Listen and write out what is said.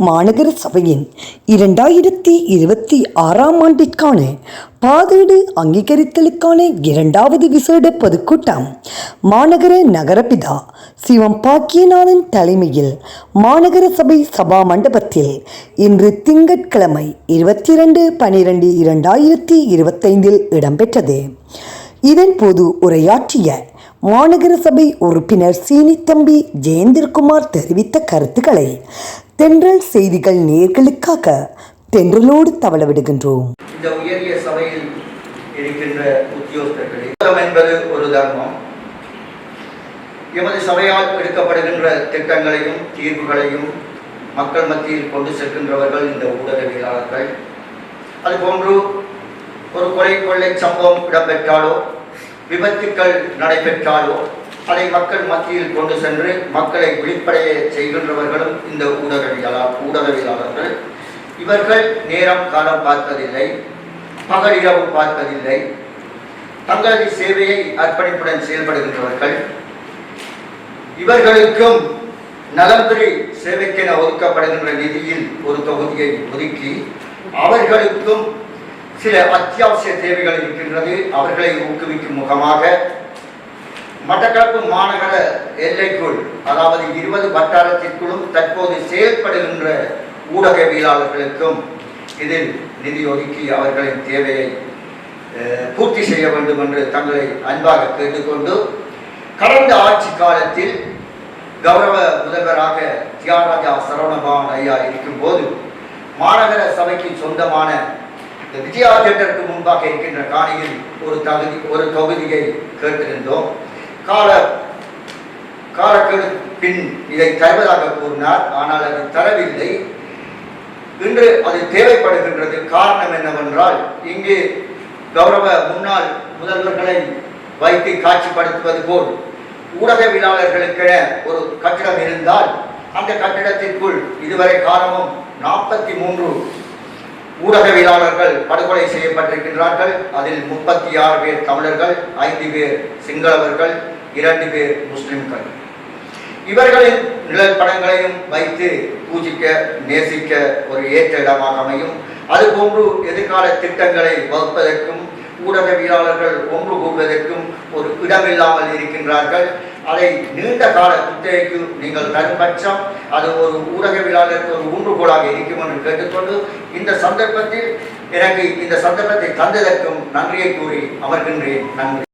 மாநகர சபையின் இரண்டாயிரத்தி இருபத்தி ஆறாம் ஆண்டிற்கான பாதீடு அங்கீகரித்தலுக்கான இரண்டாவது விசேட பொதுக்கூட்டம் மாநகர நகரபிதா சிவம் பாக்கியநாதன் தலைமையில் மாநகர சபை சபா மண்டபத்தில் இன்று திங்கட்கிழமை இருபத்தி இரண்டு பனிரெண்டு இரண்டாயிரத்தி இருபத்தைந்தில் இடம்பெற்றது. இதன் போது உரையாற்றிய மாநகர சபை உறுப்பினர் சீனித்தம்பி ஜெயந்திரகுமார் தெரிவித்த கருத்துக்களை தென்றல் செய்திகள் நேர்களுக்காக தென்றலோடு தவள விடுகின்றோம் இந்த உயரிய சபையில் இருக்கின்ற என்பது ஒரு தர்மம். எமது சபையால் எடுக்கப்படுகின்ற திட்டங்களையும் தீர்வுகளையும் மக்கள் மத்தியில் கொண்டு செல்கின்றவர்கள் இந்த ஊடகவியலாளர்கள். அதுபோன்று ஒரு கொலை கொள்ளை சம்பவம் இடம்பெற்றாலோ விபத்துக்கள் நடைபெற்றாலோ அதை மக்கள் மத்தியில் கொண்டு சென்று மக்களை விழிப்படைய செய்கின்றவர்களும் இந்த ஊடகவியலா ஊடகவியலாளர்கள். இவர்கள் நேரம் காலம் பார்ப்பதில்லை பகலிரவு பார்ப்பதில்லை. தங்களது சேவையை அர்ப்பணிப்புடன் செயல்படுகின்றவர்கள். இவர்களுக்கும் நலம்பெறி சேவைக்கென ஒதுக்கப்படுகின்ற நிதியில் ஒரு தொகுதியை ஒதுக்கி அவர்களுக்கும் சில அத்தியாவசிய தேவைகள் இருக்கின்றது அவர்களை ஊக்குவிக்கும் முகமாக. மட்டக்களப்பு மாநகர எல்லைக்குள் அதாவது இருபது வட்டாரத்திற்குள்ளும் தற்போது செயல்படுகின்ற ஊடகவியலாளர்களுக்கும் இதில் நிதி ஒதுக்கி அவர்களின் தேவையை பூர்த்தி செய்ய வேண்டும் என்று தங்களை அன்பாக கேட்டுக்கொண்டு கடந்த ஆட்சி காலத்தில் கௌரவ முதல்வராக தியாகராஜா சரவணபவன் ஐயா இருக்கும்போது மாநகர சபைக்கு சொந்தமான இந்த விஜயா தியேட்டருக்கு முன்பாக இருக்கின்ற காணியில் ஒரு தகுதி ஒரு தொகுதியை கேட்டிருந்தோம். கால காலக்கெடு பின் இதை தருவதாக கூறினார். ஆனால் அது தரவில்லை. இன்று அது தேவைப்படுகின்றது. காரணம் என்னவென்றால் இங்கே கௌரவ முன்னாள் முதல்வர்களை வைத்து காட்சிப்படுத்துவது போல் ஊடகவியலாளர்களுக்கென ஒரு கட்டிடம் இருந்தால் அந்த கட்டிடத்திற்குள் இதுவரை காலமும் நாற்பத்தி மூன்று ஊடகவியலாளர்கள் படுகொலை செய்யப்பட்டிருக்கின்றார்கள். அதில் முப்பத்தி ஆறு பேர் தமிழர்கள் ஐந்து பேர் சிங்களவர்கள் இரண்டு பேர் முஸ்லிம்கள். இவர்களின் நிழல் படங்களையும் வைத்து பூஜிக்க நேசிக்க ஒரு ஏற்ற இடமாக அமையும். அதுபோன்று எதிர்கால திட்டங்களை வகுப்பதற்கும் ஊடகவியலாளர்கள் ஒன்று கூடுவதற்கும் ஒரு இடமில்லாமல் இருக்கின்றார்கள். அதை நீண்ட கால குத்தகைக்கு நீங்கள் தரும் பட்சம் அது ஒரு ஊடகவியலாளருக்கு ஒரு ஊன்றுகோலாக இருக்கும் என்று கேட்டுக்கொண்டு இந்த சந்தர்ப்பத்தில் எனக்கு இந்த சந்தர்ப்பத்தை தந்ததற்கும் நன்றியை கூறி அமர்கின்றேன் நன்றி.